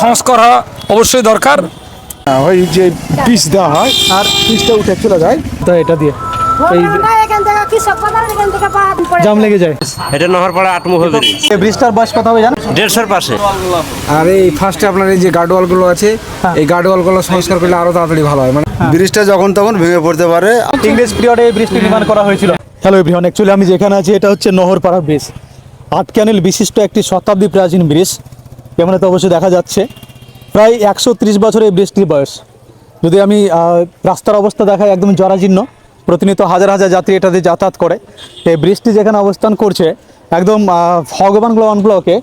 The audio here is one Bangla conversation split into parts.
সংস্কার হওয়া অবশ্যই দরকার। হ্যাঁ, ওই যে পিস দেওয়া হয় আর পিসটা উঠে চলে যায়। তো এটা দিয়ে। এই এখান থেকে কৃষক বাজার এখান থেকে বাদ পড়ে জাম লেগে যায়। এটা নহরপাড়া আটমুখ এই ব্রিজটার বয়স কত হবে জানেন দেড়শোর পাশে। আর এই ফার্স্টে আপনার এই যে গার্ডওয়ালগুলো আছে এই গার্ডওয়ালগুলো সংস্কার করলে আরও তাড়াতাড়ি ভালো হয় মানে ব্রিজটা যখন তখন ভেঙে পড়তে পারে। ইংরেজ পিরিয়ডে এই ব্রিজটি নির্মাণ করা হয়েছিল। হ্যালো এভরিওয়ান অ্যাকচুয়ালি আমি যেখানে আছি এটা হচ্ছে নহরপাড়া ব্রিজ। আট ক্যানেল বিশিষ্ট একটি শতাব্দী প্রাচীন ব্রিজ। যেমন তো অবশ্যই দেখা যাচ্ছে। প্রায় একশো ত্রিশ বছর এই ব্রিজটির বয়স। যদি আমি রাস্তার অবস্থা দেখাই, একদম জরাজীর্ণ, প্রতিনিয়ত হাজার হাজার যাত্রী এটা দিয়ে যাতায়াত করে। এই ব্রিজটি যেখানে অবস্থান করছে, একদম ভগবানগোলা ওয়ান ব্লকে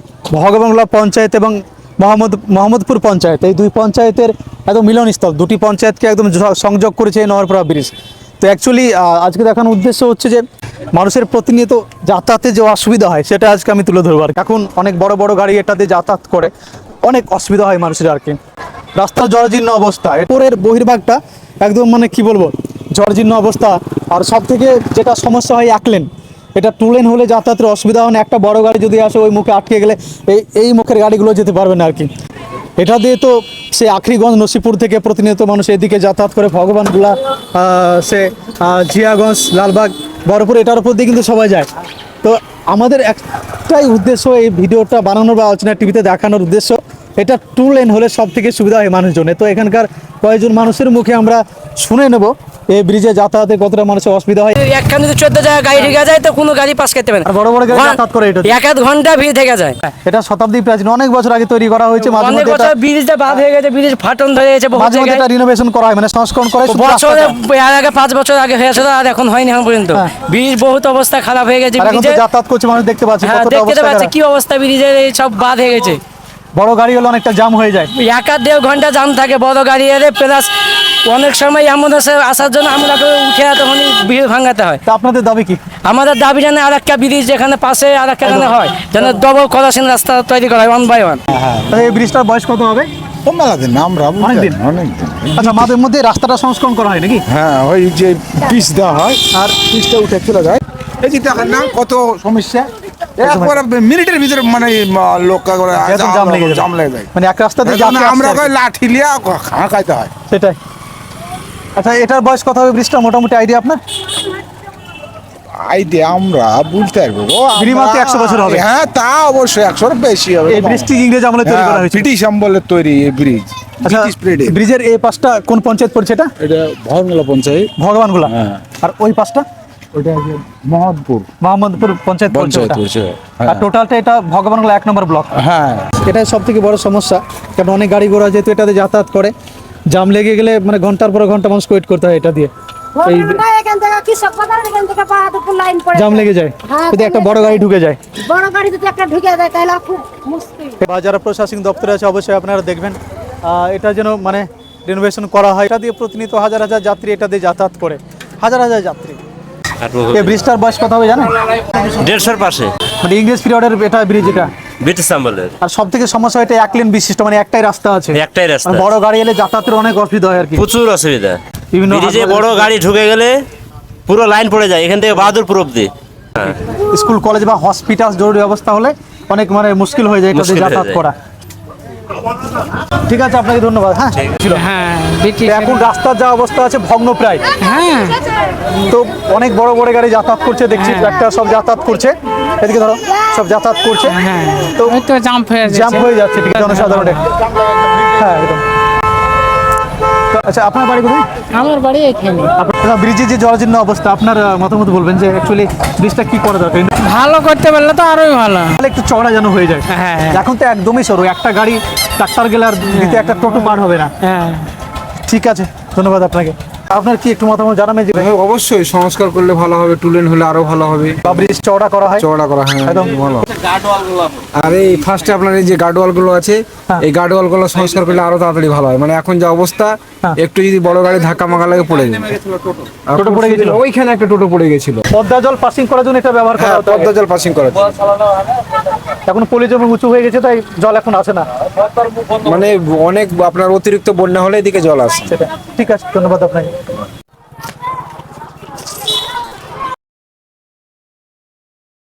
ভগবানগোলা পঞ্চায়েত এবং মোহাম্মদ, মোহাম্মদপুর পঞ্চায়েত, এই দুই পঞ্চায়েতের একদম মিলনস্থল, দুটি পঞ্চায়েতকে একদম সংযোগ করেছে এই নহরপাড়া ব্রিজ। তো অ্যাকচুয়ালি আজকে দেখানোর উদ্দেশ্য হচ্ছে যে মানুষের প্রতিনিয়ত যাতায়াতে যে অসুবিধা হয়, সেটা আজকে আমি তুলে ধরবো আর এখন অনেক বড় বড় গাড়ি এটাতে যাতায়াত করে, অনেক অসুবিধা হয় মানুষের আর কি। রাস্তার জরাজীর্ণ অবস্থা, এরপরের বহির্ভাগটা একদম মানে কি বলব, জরাজীর্ণ অবস্থা। আর সব থেকে যেটা সমস্যা হয় এক লেন এটা টু লেন হলে যাতায়াতের অসুবিধা হয় না। একটা বড় গাড়ি যদি আসে, ওই মুখে আটকে গেলে এই এই মুখের গাড়িগুলো যেতে পারবে না আর কি। এটা দিয়ে তো সে আখরিগঞ্জ, নসিপুর থেকে প্রতিনিয়ত মানুষ এদিকে যাতায়াত করে। ভগবানগুলা সে জিয়াগঞ্জ, লালবাগ বরপুর এটার উপর দিয়ে কিন্তু সবাই যায়। তো আমাদের একটাই উদ্দেশ্য এই ভিডিওটা বানানোর বা আলোচনা টিভিতে দেখানোর উদ্দেশ্য, এটা টু লেন হলে সব থেকে সুবিধা হয় মানুষজনে তো এখানকার কয়েকজন মানুষের মুখে আমরা শুনে নেব। এই ব্রিজে যাতায়াতে কতটা মানুষের অসুবিধা হয়? একখান যদি চোদ্দ জায়গায় গাড়ি ঢুকে যায় তো কোনো গাড়ি পাস করতে পারে না। বড় বড় গাড়ি যাতায়াত করে এটা এক আধ ঘণ্টা ভিড় থেকে যায়। এটা শতাব্দী প্রাচীন অনেক বছর আগে তৈরি করা হয়েছে মাঝে মধ্যে এটা- ব্রিজটা বাদ হয়ে গেছে ব্রিজ ফাটন ধরে গেছে বহু মাঝে মধ্যে এটা রিনোভেশন করা হয় মানে সংস্করণ করে বছরে এর আগে পাঁচ বছর আগে হয়েছিল আর এখন হয়নি এখন পর্যন্ত। হ্যাঁ। ব্রিজ বহুত অবস্থা খারাপ হয়ে গেছে ব্রিজের যাতায়াত করছে মানুষ দেখতে পাচ্ছে হ্যাঁ কতটা দেখতে অবস্থা পাচ্ছে কি অবস্থা ব্রিজের এই সব বাদ হয়ে গেছে। বড় গাড়ি হলে অনেকটা জাম হয়ে যায়। এক আধ দেড় ঘণ্টা জাম থাকে বড় গাড়ি এলে প্লাস অনেক সময় এমন আছে আসার জন্য আমরা উঠে তখন ভিড় ভাঙাতে হয়। তা আপনাদের দাবি কি? আমাদের দাবি জানে আর একটা ব্রিজ যেখানে পাশে আর একটা যেন হয় যেন ডবল করাসিন রাস্তা তৈরি করা হয় ওয়ান বাই ওয়ান তাহলে এই ব্রিজটার বয়স কত হবে? আমরা অনেক দিন। আচ্ছা মাঝে মধ্যে রাস্তাটা সংস্করণ করা হয় নাকি? হ্যাঁ ওই যে পিস দেওয়া হয় আর পিসটা উঠে চলে যায়। এই যে দেখেন না কত সমস্যা। একবার মিনিটের ভিতরে মানে আহ, লোক করে জাম লেগে যাবে। জাম লেগে যায়। মানে এক রাস্তা দিয়ে আমরা কি। লাঠি লিয়া খাঁ খাইতে হয়। সেটাই। আচ্ছা এটার বয়স কত হবে ব্রিজটা? মোটামুটি আইডিয়া আপনার? আইতে আমরা বলতে পারব। ও আমরা- Minimum তো 100 বছর হবে। হ্যাঁ তা অবশ্যই একশোর বেশি হবে। এই ব্রিজটি ইংরেজ আমলে তৈরি করা হ্যাঁ, হয়েছে ব্রিটিশ আমলের তৈরি এই ব্রিজ। আচ্ছা ব্রিজের এই পাশটা কোন পঞ্চায়েত পড়ছে এটা? এটা ভরমলা পঞ্চায়েত। ভগবানগুলা। হ্যাঁ। আর ওই পাশটা? ওটা মোহাম্মদপুর। পঞ্চায়েত পঞ্চায়েত আর হ্যাঁ। টোটালটা এটা ভগবানগুলা এক নম্বর ব্লক হ্যাঁ। এটাই সব থেকে বড় সমস্যা। কারণ অনেক গাড়ি ঘোড়া যেহেতু এটাতে যাতায়াত করে জাম লেগে গেলে মানে ঘণ্টার পর ঘণ্টা মানুষ ওয়েট করতে হয় এটা দিয়ে। জাম লেগে যায়। হ্যাঁ, যদি একটা বড় গাড়ি ঢুকে যায়। বড় গাড়ি যদি একটা ঢুকে যায় তাহলে খুব মুশকিল। বা যারা প্রশাসনিক দপ্তরে আছে অবশ্যই আপনারা দেখবেন এটা যেন মানে রিনোভেশন করা হয়। এটা দিয়ে প্রতিনিয়ত হাজার হাজার যাত্রী এটা দিয়ে যাতায়াত করে। হাজার হাজার যাত্রী। এই ব্রিজটার বয়স কত হবে জানেন? দেড়শোর পাশে। মানে ইংরেজ পিরিয়ডের এটা ব্রিজ এটা। ব্রিটিশ আমলের আর সব থেকে সমস্যা এটা এক লেন বিশিষ্ট মানে একটাই রাস্তা আছে। একটাই রাস্তা। বড় গাড়ি এলে যাতায়াতের অনেক অসুবিধা হয় আর কি। প্রচুর অসুবিধা। বিভিন্ন ব্রিজে বড় গাড়ি ঢুকে গেলে পুরো লাইন পড়ে যায় এখান থেকে বাহাদুরপুর অব্দি স্কুল কলেজ বা হসপিটাল জরুরি অবস্থা হলে অনেক মানে মুশকিল হয়ে যায় যাতায়াত করা। ঠিক আছে আপনাকে ধন্যবাদ হ্যাঁ? হ্যাঁ এখন রাস্তার যা অবস্থা আছে ভগ্ন প্রায়। হ্যাঁ। তো অনেক বড় বড় গাড়ি যাতায়াত করছে দেখছি একটা সব যাতায়াত করছে। এদিকে ধরো সব যাতায়াত করছে। তো তো জাম্প হয়ে জ্যাম হয়ে যাচ্ছে ঠিক আছে জনসাধারণের। হ্যাঁ একদম। আচ্ছা আপনার বাড়ি কোথায়? আমার বাড়ি এখানে। আপনার ব্রিজের যে জরাজীর্ণ অবস্থা আপনার মতামত বলবেন যে অ্যাকচুয়ালি ব্রিজটা কি করা দরকার? ভালো করতে পারলে তো আরোই ভালো। তাহলে একটু চড়া যেন হয়ে যায়। হ্যাঁ। এখন তো একদমই সরু একটা গাড়ি ট্রাক্টর গেলে আর দিতে একটা টোটো পার হবে না। হ্যাঁ। ঠিক আছে ধন্যবাদ আপনাকে। আপনার কি একটু মতামত জানাবেন যে হ্যাঁ, অবশ্যই সংস্কার করলে ভালো হবে টুলেন হলে আরও ভালো হবে। ব্রিজ চওড়া করা হয়? চওড়া করা হ্যাঁ একদম। ভালো। আর এই ফার্স্টে আপনার এই যে গার্ডওয়ালগুলো আছে হ্যাঁ। এই গার্ডওয়ালগুলো সংস্কার করলে আরও তাড়াতাড়ি ভালো হয়। মানে এখন যা অবস্থা হ্যাঁ। একটু যদি বড় গাড়ি ধাক্কা মাকা লাগে পড়ে আর টোটো পড়ে গেছিল? ওইখানে একটা টোটো পড়ে গেছিল। পদ্মা জল পাসিং করার জন্য এটা ব্যবহার করা হ্যাঁ হতো। পদ্মা জল পাসিং করা এখন পলি জমি উঁচু হয়ে গেছে তাই জল এখন আসে না। মানে অনেক আপনার অতিরিক্ত বন্যা হলে এদিকে জল আসে। সেটা। ঠিক আছে ধন্যবাদ আপনাকে।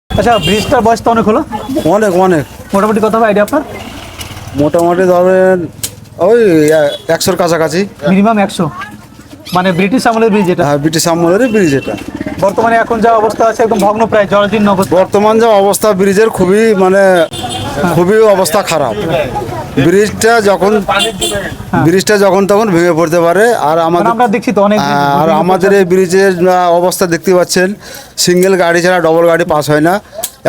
আচ্ছা ব্রিজটার বয়স তো অনেক হলো? অনেক অনেক। মোটামুটি কত হবে আইডিয়া আপনার? মোটামুটি ধরেন ওই একশোর কাছাকাছি। মিনিমাম একশো। মানে ব্রিটিশ আমলের ব্রিজ এটা? হ্যাঁ ব্রিটিশ আমলেরই ব্রিজ এটা। বর্তমানে এখন যা অবস্থা আছে একদম ভগ্ন প্রায় জরাজীর্ণ অবস্থা। বর্তমান যে অবস্থা ব্রিজের খুবই মানে খুবই অবস্থা খারাপ। ব্রিজটা যখন ব্রিজটা যখন তখন ভেঙে পড়তে পারে আর মানে আমাদের আমরা দেখছি তো অনেক হ্যাঁ, আর আমাদের এই ব্রিজের অবস্থা দেখতে পাচ্ছেন। সিঙ্গেল গাড়ি ছাড়া ডবল গাড়ি পাস হয় না।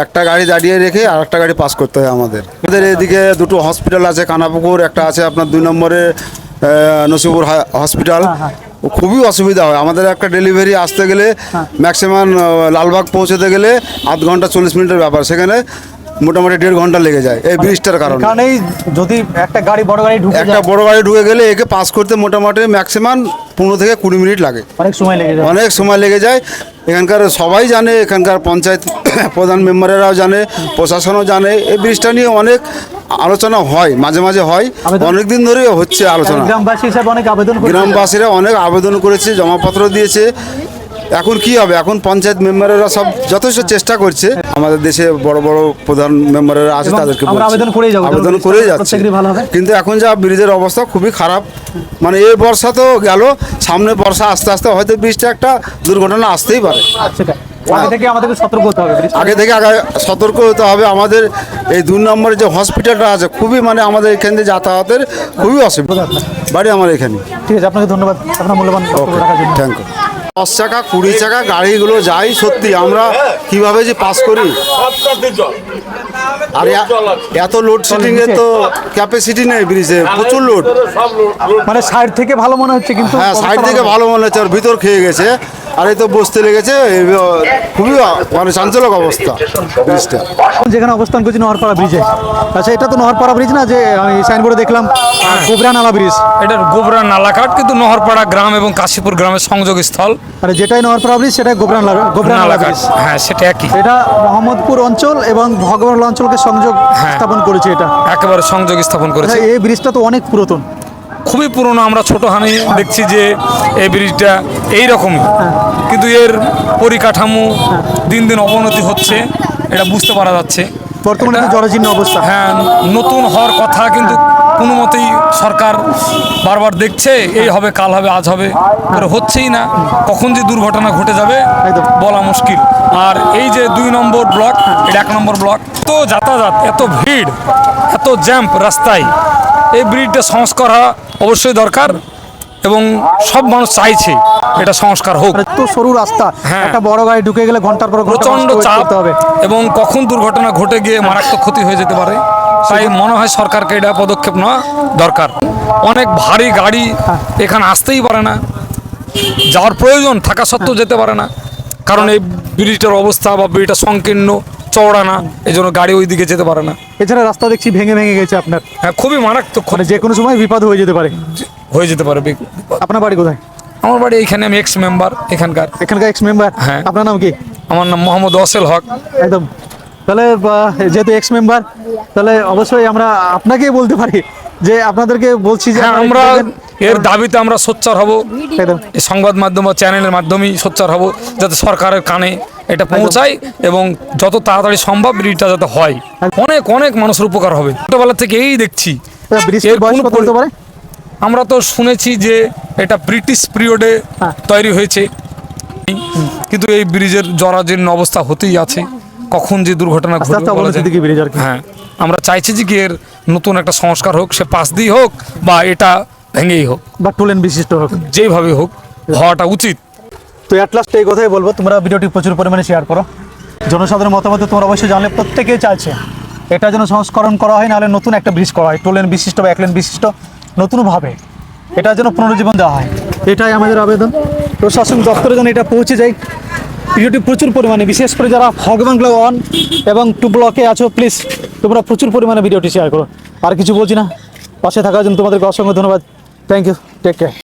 একটা গাড়ি দাঁড়িয়ে রেখে আর একটা গাড়ি পাস করতে হয় আমাদের। আমাদের এদিকে দুটো হসপিটাল আছে কানাপুকুর একটা আছে আপনার দুই নম্বরে নসিপুর হসপিটাল খুবই অসুবিধা হয়। আমাদের একটা ডেলিভারি আসতে গেলে ম্যাক্সিমাম লালবাগ পৌঁছতে গেলে আধ ঘণ্টা চল্লিশ মিনিটের ব্যাপার। সেখানে মোটামুটি দেড় ঘণ্টা লেগে যায় এই ব্রিজটার কারণে। কারণেই যদি একটা গাড়ি বড় গাড়ি ঢুকে একটা বড় গাড়ি ঢুকে গেলে একে পাস করতে মোটামুটি ম্যাক্সিমাম পনেরো থেকে কুড়ি মিনিট লাগে। অনেক সময় লেগে যায়। অনেক সময় লেগে যায়। এখানকার সবাই জানে এখানকার পঞ্চায়েত প্রধান মেম্বারেরাও জানে প্রশাসনও জানে। এই ব্রিজটা নিয়ে অনেক আলোচনা হয় মাঝে মাঝে হয়। অনেকদিন অনেক দিন ধরে হচ্ছে আলোচনা। গ্রামবাসী হিসাবে অনেক আবেদন গ্রামবাসীরা অনেক আবেদন করেছে জমাপত্র দিয়েছে। এখন কি হবে? এখন পঞ্চায়েত মেম্বারেরা সব যথেষ্ট চেষ্টা করছে। আমাদের দেশে বড় বড় প্রধান মেম্বারেরা আছে তাদেরকে আবেদন যাব। আবেদন ব্রিজটা যাচ্ছে। কিন্তু এখন যা ব্রিজের অবস্থা খুবই খারাপ। মানে এই বর্ষা তো গেল সামনে বর্ষা আস্তে আস্তে হয়তো ব্রিজটা একটা দুর্ঘটনা আসতেই পারে। আগে থেকে আমাদেরকে সতর্ক হতে হবে আগে থেকে আগে সতর্ক হতে হবে। আমাদের এই দুই নম্বরে যে হসপিটালটা আছে খুবই মানে আমাদের এখান থেকে যাতায়াতের খুবই অসুবিধা। বাড়ি আমার এখানে। ঠিক আছে আপনাকে ধন্যবাদ। আপনার মূল্যবান থ্যাংক ইউ দশ চাকা কুড়ি চাকা গাড়িগুলো যাই সত্যি আমরা কীভাবে যে পাস করি? আর এত লোডশেডিং এর তো ক্যাপাসিটি নেই ব্রিজে প্রচুর লোড মানে সাইড থেকে ভালো মনে হচ্ছে কিন্তু হ্যাঁ সাইড থেকে ভালো? মনে হচ্ছে আর ভিতর খেয়ে গেছে। আর এই তো বসতে লেগেছে খুবই মানে চাঞ্চলক অবস্থা ব্রিজটা। এখন যেখানে অবস্থান করছি নহরপাড়া ব্রিজে। আচ্ছা এটা তো নহরপাড়া ব্রিজ না যে আমি সাইনবোর্ডে দেখলাম কোবরা নালা ব্রিজ। এটা গোবরা নালাঘাট কিন্তু নহরপাড়া গ্রাম এবং কাশীপুর গ্রামের সংযোগ স্থল আর যেটাই নহরপাড়া ব্রিজ সেটাই গোবরা নালা গোবরা নালা ব্রিজ। হ্যাঁ সেটা একই। এটা মোহাম্মদপুর অঞ্চল এবং ভগবান অঞ্চলকে সংযোগ হ্যাঁ। স্থাপন করেছে এটা। একেবারে সংযোগ স্থাপন করেছে। এই ব্রিজটা তো অনেক পুরাতন। খুবই পুরনো আমরা ছোট হানি দেখছি যে এই ব্রিজটা এই রকমই কিন্তু এর পরিকাঠামো দিন দিন অবনতি হচ্ছে এটা বুঝতে পারা যাচ্ছে। বর্তমানে জরাজীর্ণ অবস্থা। হ্যাঁ নতুন হওয়ার কথা কিন্তু কোনো মতেই সরকার বারবার দেখছে এই হবে কাল হবে আজ হবে হচ্ছেই না। কখন যে দুর্ঘটনা ঘটে যাবে বলা মুশকিল। আর এই যে দুই নম্বর ব্লক এটা এক নম্বর ব্লক তো যাতায়াত এত ভিড় এত জ্যাম্প রাস্তায় এই ব্রিজটা সংস্কার হওয়া অবশ্যই দরকার এবং সব মানুষ চাইছে এটা সংস্কার হোক। তো সরু রাস্তা হ্যাঁ। একটা বড় গাড়ি ঢুকে গেলে ঘণ্টার পর প্রচণ্ড চাপ হবে। এবং কখন দুর্ঘটনা ঘটে গিয়ে মারাত্মক ক্ষতি হয়ে যেতে পারে তাই মনে হয় সরকারকে এটা পদক্ষেপ নেওয়া দরকার। অনেক ভারী গাড়ি এখানে আসতেই পারে না যাওয়ার প্রয়োজন থাকা সত্ত্বেও যেতে পারে না কারণ এই ব্রিজটার অবস্থা বা ব্রিজটা সংকীর্ণ। চওড়া না এই জন্য গাড়ি ওই দিকে যেতে পারে না। এছাড়া রাস্তা দেখছি ভেঙে ভেঙে গেছে আপনার। হ্যাঁ খুবই মারাত্মক মানে যে কোনো সময় বিপদ হয়ে যেতে পারে। হয়ে যেতে পারে বিপদ। আপনার বাড়ি কোথায়? আমার বাড়ি এইখানে আমি এক্স মেম্বার এখানকার। এখানকার এক্স মেম্বার হ্যাঁ। আপনার নাম কি? আমার নাম মোহাম্মদ ওয়াসেল হক। একদম। তাহলে যেহেতু এক্স মেম্বার তাহলে অবশ্যই আমরা আপনাকেই বলতে পারি যে আপনাদেরকে বলছি যে হ্যাঁ আমরা এর দাবিতে আমরা সোচ্চার হব। একদম। এই সংবাদ মাধ্যম বা চ্যানেলের মাধ্যমেই সোচ্চার হব যাতে সরকারের কানে এটা পৌঁছায় এবং যত তাড়াতাড়ি সম্ভব ব্রিজটা যাতে হয়। অনেক অনেক মানুষের উপকার হবে। ছোটবেলা থেকে এই দেখছি। আমরা তো শুনেছি যে এটা ব্রিটিশ পিরিয়ডে হ্যাঁ। তৈরি হয়েছে। কিন্তু এই ব্রিজের জরাজীর্ণ অবস্থা হতেই আছে। কখন যে দুর্ঘটনা ঘটবে হ্যাঁ আমরা চাইছি যে কি এর নতুন একটা সংস্কার হোক সে পাশ দিয়ে হোক বা এটা ভেঙেই হোক। বা টুলেন বিশিষ্ট হোক। যেইভাবে হোক হওয়াটা উচিত। তো অ্যাট লাস্ট এই কথাই বলব, তোমরা ভিডিওটি প্রচুর পরিমাণে শেয়ার করো। জনসাধারণের মতামত তোমরা অবশ্যই জানলে প্রত্যেকেই চাইছে। এটা যেন সংস্করণ করা হয়, নাহলে নতুন একটা ব্রিজ করা হয়। টোলেন বিশিষ্ট বা একলেন বিশিষ্ট, নতুনভাবে। এটা যেন পুনরুজ্জীবন দেওয়া হয়। এটাই আমাদের আবেদন। প্রশাসন দপ্তরে যেন এটা পৌঁছে যায়। ভিডিওটি প্রচুর পরিমাণে, বিশেষ করে যারা ভগবান ব্লক ওয়ান এবং টু ব্লকে আছো প্লিজ তোমরা প্রচুর পরিমাণে ভিডিওটি শেয়ার করো। আর কিছু বলছি না। পাশে থাকার জন্য তোমাদেরকে অসংখ্য ধন্যবাদ। Thank you take care